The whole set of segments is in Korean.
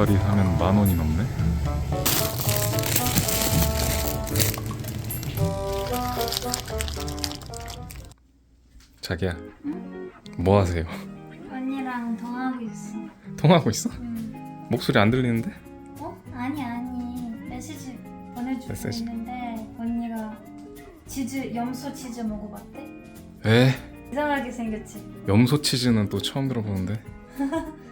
도봉다리 사면 만 원이 넘네. 자기야, 뭐 하세요? 언니랑 통화하고 있어. 통화하고 있어? 응. 목소리 안 들리는데? 어? 아니 아니 메시지 보내주고 메시지. 있는데 언니가 치즈 염소 치즈 먹어봤대? 에? 이상하게 생겼지. 염소 치즈는 또 처음 들어보는데.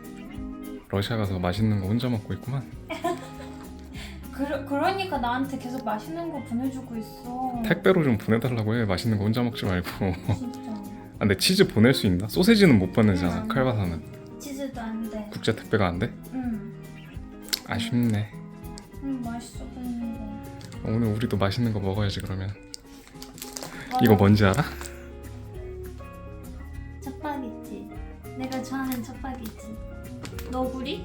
러시아 가서 맛있는 거 혼자 먹고 있구만. 그러, 그러니까 나한테 계속 맛있는 거 보내주고 있어. 택배로 좀 보내달라고 해. 맛있는 거 혼자 먹지 말고. 진짜. 아, 근데 치즈 보낼 수 있나? 소세지는 못 보내잖아. 응. 칼바사는 치즈도 안 돼. 국제 택배가 안 돼? 응. 아쉽네. 응 맛있어 보이는 거. 오늘 우리도 맛있는 거 먹어야지 그러면. 이거 뭔지 알아? 짜파게티. 내가 좋아하는 짜파게티. 너구리?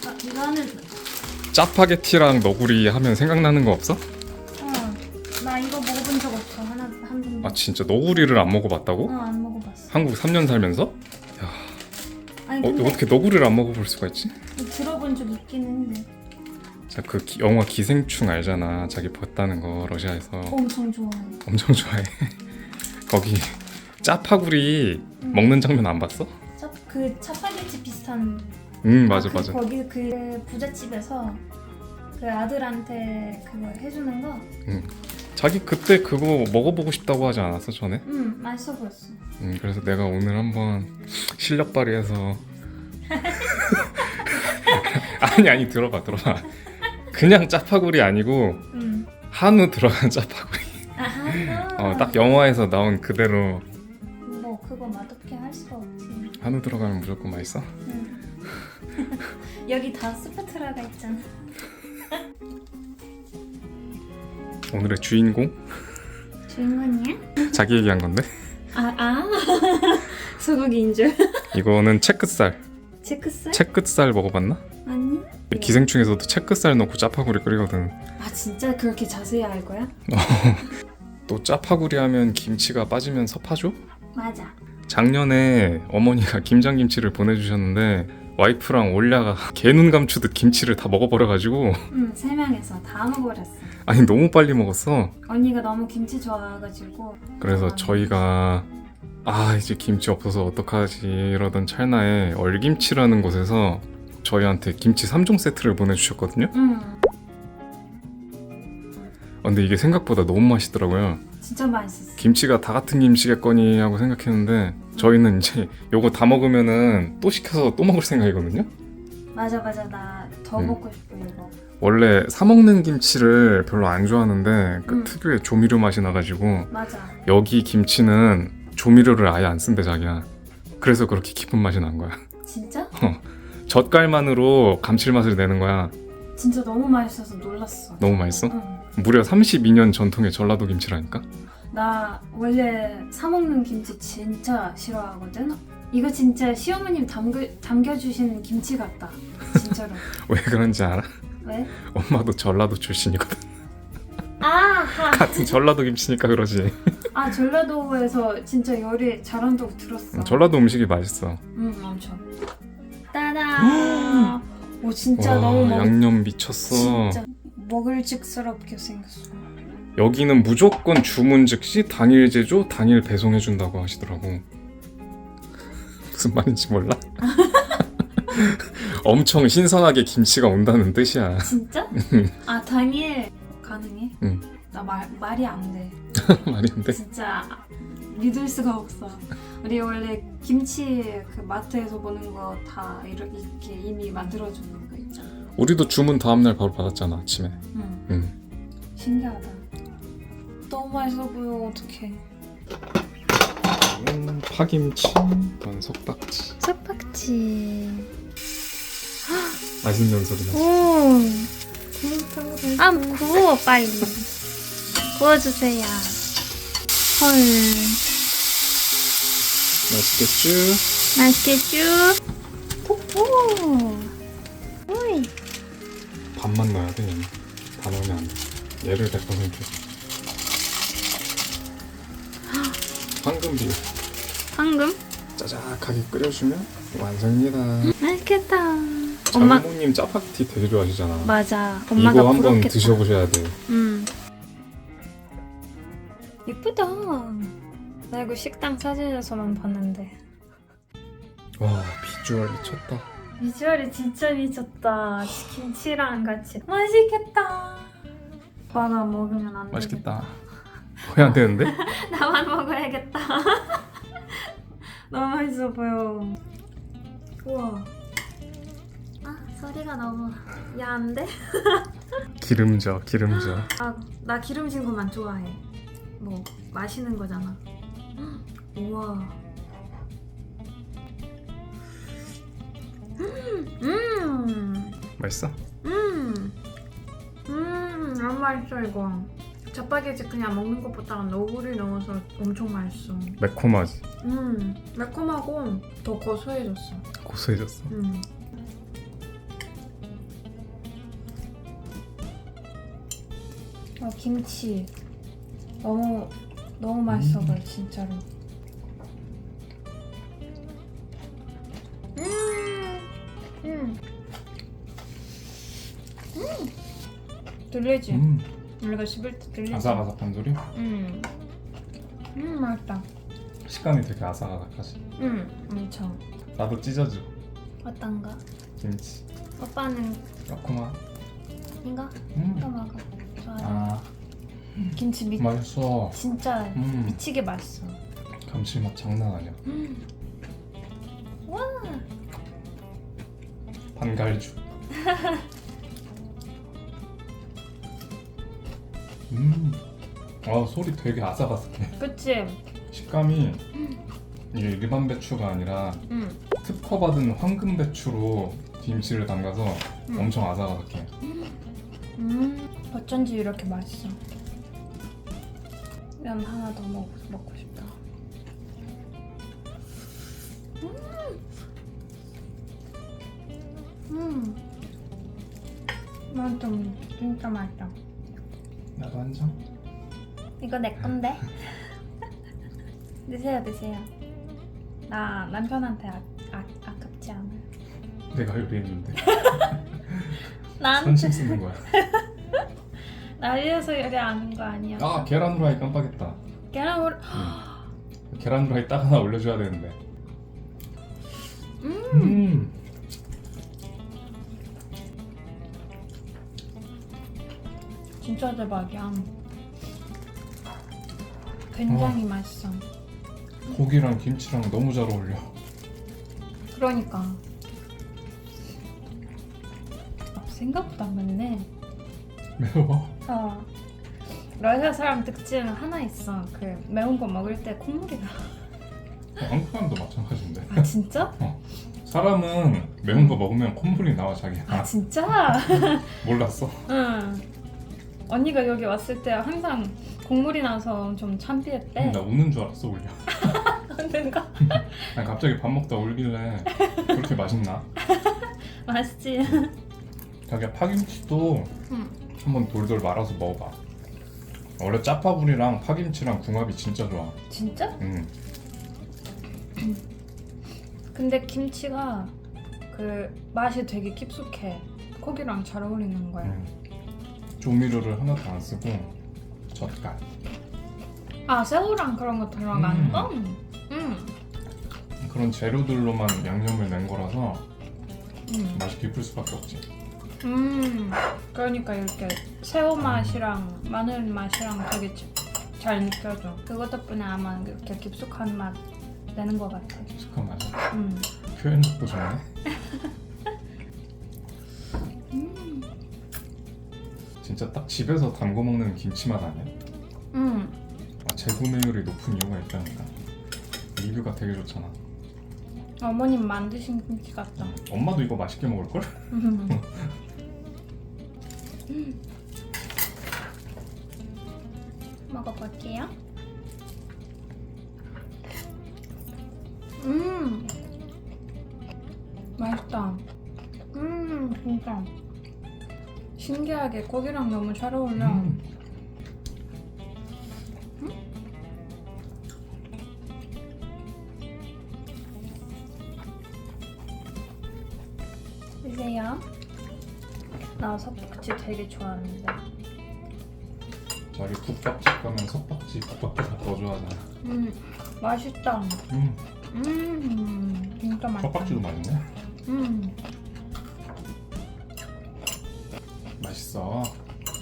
이거, 이거는 짜파게티랑 너구리 하면 생각나는 거 없어? 어. 나 이거 먹어본 적 없어. 하나 한 번도. 아 진짜 너구리를 안 먹어봤다고? 어, 안 먹어봤어. 한국 3년 살면서? 아니 어, 근데 어떻게 너구리를 안 먹어볼 수가 있지? 들어본 적 있긴 했는데 자, 그 기- 영화 기생충 알잖아. 자기 봤다는 거 러시아에서 엄청 좋아해. 엄청 좋아해. 거기 짜파구리 응. 먹는 장면 안 봤어? 짜, 그 차파게티 비슷한. 응 맞아 아, 그, 맞아. 거기 그 부잣집에서 그 아들한테 그거 해주는 거. 자기 그때 그거 먹어보고 싶다고 하지 않았어 전에? 음 맛있어 보였어. 음, 그래서 내가 오늘 한번 실력 발휘해서 아니 아니 들어봐 들어봐 그냥 짜파구리 아니고 음. 한우 들어간 짜파구리 아하. 어, 딱 영화에서 나온 그대로 한우 들어가면 무조건 맛있어 음. 여기 다 스파트라가 있잖아. 오늘의 주인공 주인공이야? 자기 얘기한 건데 아 아. 소고기인 줄. 이거는 체크살 체크살? 체크살 먹어봤나? 아니. 기생충에서도 체크살 넣고 짜파구리 끓이거든 아 진짜 그렇게 자세히 알 거야? 또 짜파구리 하면 김치가 빠지면 섭하죠? 맞아. 작년에 어머니가 김장김치를 보내주셨는데 와이프랑 올려가 개눈 감추듯 김치를 다 먹어버려가지고 응, 세 명에서 다 먹어버렸어. 아니 너무 빨리 먹었어 언니가 너무 김치 좋아해가지고. 그래서 아. 저희가 아 이제 김치 없어서 어떡하지 이러던 찰나에 얼김치라는 곳에서 저희한테 김치 3종 세트를 보내주셨거든요 응, 아, 근데 이게 생각보다 너무 맛있더라고요 진짜 맛있었어. 김치가 다 같은 김치겠거니 하고 생각했는데 저희는 이제 요거 다 먹으면은 또 시켜서 또 먹을 생각이거든요 맞아 맞아 나 더 음. 먹고 싶어 이거. 원래 사 먹는 김치를 별로 안 좋아하는데 그 음. 특유의 조미료 맛이 나가지고 맞아. 여기 김치는 조미료를 아예 안 쓴대 자기야. 그래서 그렇게 깊은 맛이 난 거야. 진짜? 젓갈만으로 감칠맛을 내는 거야. 진짜 너무 맛있어서 놀랐어. 너무 맛있어? 응. 무려 32년 전통의 전라도 김치라니까. 나 원래 사 먹는 김치 진짜 싫어하거든. 이거 진짜 시어머님 담겨 담겨주신 김치 같다. 진짜로. 왜 그런지 알아? 왜? 엄마도 전라도 출신이거든. 아하. 같은 전라도 김치니까 그러지. 아 전라도에서 진짜 요리 잘한다고 들었어. 전라도 음식이 맛있어. 응 엄청. 따다. 오 진짜 와, 너무 먹. 양념 미쳤어. 진짜 먹을 직스럽게 생겼어. 여기는 무조건 주문 즉시 당일 제조, 당일 배송해 준다고 하시더라고. 무슨 말인지 몰라? 엄청 신선하게 김치가 온다는 뜻이야. 진짜? 아 당일 가능해? 응. 나 말 말이 안 돼. 말이 안 돼. 진짜 믿을 수가 없어. 우리 원래 김치 그 마트에서 보는 거 다 이렇게 이미 만들어 주는 거 있잖아. 우리도 주문 다음 날 바로 받았잖아 아침에. 응. 응. 신기하다. 너무 맛있어 보여. 어떡해. 음, 파김치, 이건 석박지. 석박지. 맛있는 소리 나. 오. 아 구워 빨리. 구워주세요. 헐. 맛있겠죠? 맛있겠죠? 오. 반만 넣어야 돼. 얘는. 다 넣으면 안 돼. 얘를 100% 황금 비율 황금? 짜작하게 끓여주면 완성입니다. 맛있겠다. 엄마 장모님 짜파게티 되게 좋아하시잖아. 맞아. 엄마가 이거 한번 부럽겠다. 드셔보셔야 돼. 음. 예쁘다. 나 이거 식당 사진에서만 봤는데. 와 비주얼 미쳤다. 비주얼이 진짜 미쳤다. 김치랑 같이. 맛있겠다. 오빠가 먹으면 안 돼. 맛있겠다. 왜안 되는데? 나만 먹어야겠다. 너무 맛있어 보여. 우와. 아 소리가 너무 야한데? 기름져 기름져. 아나 기름진 것만 좋아해. 뭐 마시는 거잖아. 우와. 음. 맛있어? 음. 음. 너무 맛있어 이거. 짜파게티 그냥 먹는 것보다 너구리 넣어서 엄청 맛있어. 매콤하지. 음. 매콤하고 더 고소해졌어. 고소해졌어. 음. 아 김치 너무 너무 맛있어 음. 진짜로. 들리지? 음 우리가 씹을 때 들리지? 아삭아삭한 소리. 음. 음 맛있다. 식감이 되게 아삭아삭하지. 음 엄청. 나도 찢어줘. 어떤가? 김치. 오빠는 매콤한. 이거? 음. 이거 먹어. 좋아요. 아 김치 미 맛있어. 진짜 음 미치게 맛있어. 감칠맛 장난 아니야. 와. 반갈죽. 음. 아 소리 되게 아삭아삭해. 그치? 식감이 이게 일반 배추가 아니라 응. 특허받은 황금 배추로 김치를 담가서 음. 엄청 아삭아삭해. 음. 어쩐지 이렇게 맛있어. 면 하나 더 먹, 먹고 싶다. 음. 음. 맛있다. 진짜 맛있다. 나도 한 점. 이거 내 건데. 드세요, 드세요. 나 남편한테 아, 아, 아깝지 않아. 내가 요리했는데 난 선심 쓰는 거야. 날려서 요리 아는 거 아니야. 아 계란 후라이 깜빡했다. 계란 후 음. 계란 후라이 딱 하나 올려줘야 되는데. 음. 음. 진짜 대박이야. 굉장히 맛있어. 고기랑 김치랑 너무 잘 어울려. 그러니까. 생각보다 맵네. 매워. 어. 러시아 사람 특징 하나 있어. 그 매운 거 먹을 때 콧물이 나. 한국 사람도 마찬가지인데. 아 진짜? 사람은 매운 거 먹으면 콧물이 나와 자기야. 아 진짜? 몰랐어. 응. 언니가 여기 왔을 때 항상 국물이 나서 좀 창피했대. 나 우는 줄 알았어 울려. 내가 아니, 갑자기 밥 먹다 울길래 그렇게 맛있나? 맛있지. 자기야 파김치도 응. 한번 돌돌 말아서 먹어봐. 원래 짜파구리랑 파김치랑 궁합이 진짜 좋아. 진짜? 음. 근데 김치가 그 맛이 되게 깊숙해. 고기랑 잘 어울리는 거야. 음. 조미료를 하나도 안 쓰고 젓갈. 아 새우랑 그런 거 들어가는 음. 거? 응. 그런 재료들로만 양념을 낸 거라서 음. 맛이 깊을 수밖에 없지. 음. 그러니까 이렇게 새우 맛이랑 마늘 맛이랑 되게 지- 잘 느껴져. 그것 덕분에 아마 이렇게 깊숙한 맛 내는 것 같아. 익숙한 맛이. 음. 표현력도 좋네. 진짜 딱 집에서 담궈 먹는 김치 맛 아니야? 음. 아, 재구매율이 높은 이유가 있다니까. 리뷰가 되게 좋잖아. 어머님 만드신 김치 같다. 엄마도 이거 맛있게 먹을 걸? 음. 먹어볼게요. 음, 맛있다. 음, 진짜 신기하게 고기랑 너무 잘 어울려. 음. 드세요. 나 석박지 되게 좋아하는데. 자기 국밥집 가면 석박지 국밥보다 더 좋아하잖아. 음, 맛있다. 음, 음, 진짜 맛있다. 석박지도 맛있네. 음, 맛있어.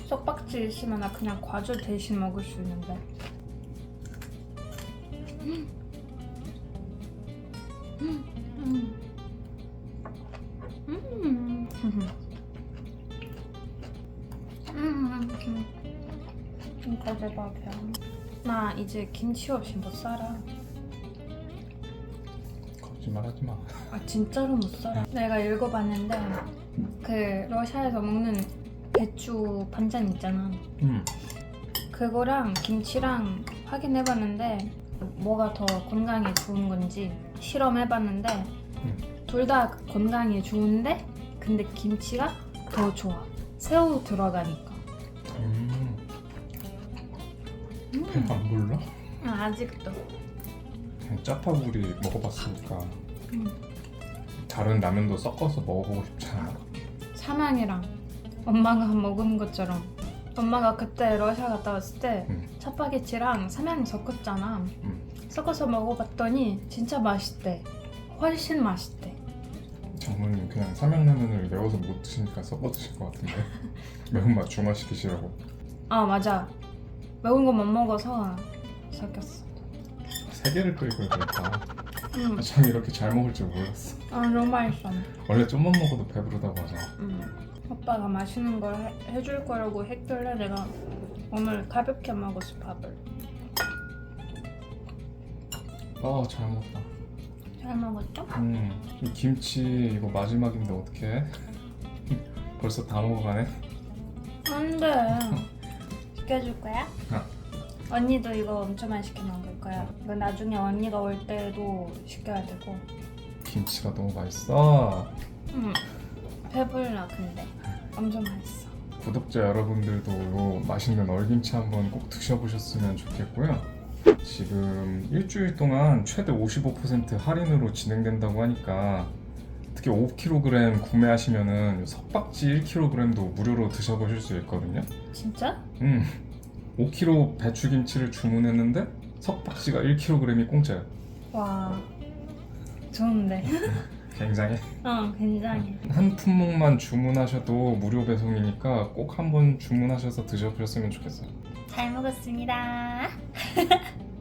석박지 있으면 나 그냥 과자 대신 먹을 수 있는데. 음. 음. 음. 음. 음. 진짜 대박이야. 나 이제 김치 없이 못 살아. 거짓말하지 마. 아 진짜로 못 살아. 내가 읽어봤는데 그 러시아에서 먹는 배추 반찬 있잖아. 음, 그거랑 김치랑 확인해봤는데 뭐가 더 건강에 좋은 건지 실험해봤는데 음. 둘 다 건강에 좋은데 근데 김치가 더 좋아. 새우 들어가니까. 음. 음. 배안 불러? 아, 아직도. 그냥 짜파구리 먹어봤으니까 음. 다른 라면도 섞어서 먹어보고 싶잖아. 삼양이랑 엄마가 먹은 것처럼 엄마가 그때 러시아 갔다 왔을 때 음. 차파게티랑 삼양 섞었잖아. 음. 섞어서 먹어봤더니 진짜 맛있대. 훨씬 맛있대. 장모님 그냥 삼양라면을 매워서 못 드시니까 섞어 드실 것 같은데 매운맛 중화시키시라고 아 맞아. 매운 거 못 먹어서 섞였어. 세 개를 끓이고 그랬다. 응. 참 이렇게 잘 먹을 줄 몰랐어. 아 너무 맛있어. 원래 좀만 먹어도 배부르다고 하잖아. 응. 오빠가 맛있는 걸 해, 해줄 거라고 했길래 내가 오늘 가볍게 먹었어 밥을. 아, 잘 먹었다. 잘 먹었죠? 음, 이 김치 이거 마지막인데 어떡해? 벌써 다 먹어가네? 안돼. 시켜줄 거야? 어. 언니도 이거 엄청 많이 시켜 먹을 거야. 이거 나중에 언니가 올 때도 시켜야 되고. 김치가 너무 맛있어. 응. 배불러 근데 엄청 맛있어. 구독자 여러분들도 요 맛있는 얼김치 한번 꼭 드셔보셨으면 좋겠고요. 지금 일주일 동안 최대 55% 할인으로 진행된다고 하니까 특히 5kg 구매하시면은 석박지 1kg도 무료로 드셔보실 수 있거든요. 진짜? 음, 5kg 배추김치를 주문했는데 석박지가 1kg이 공짜예요. 와 좋은데. 굉장히 어 굉장히. 한 품목만 주문하셔도 무료 배송이니까 꼭 한번 주문하셔서 드셔보셨으면 좋겠어요. 잘 먹었습니다.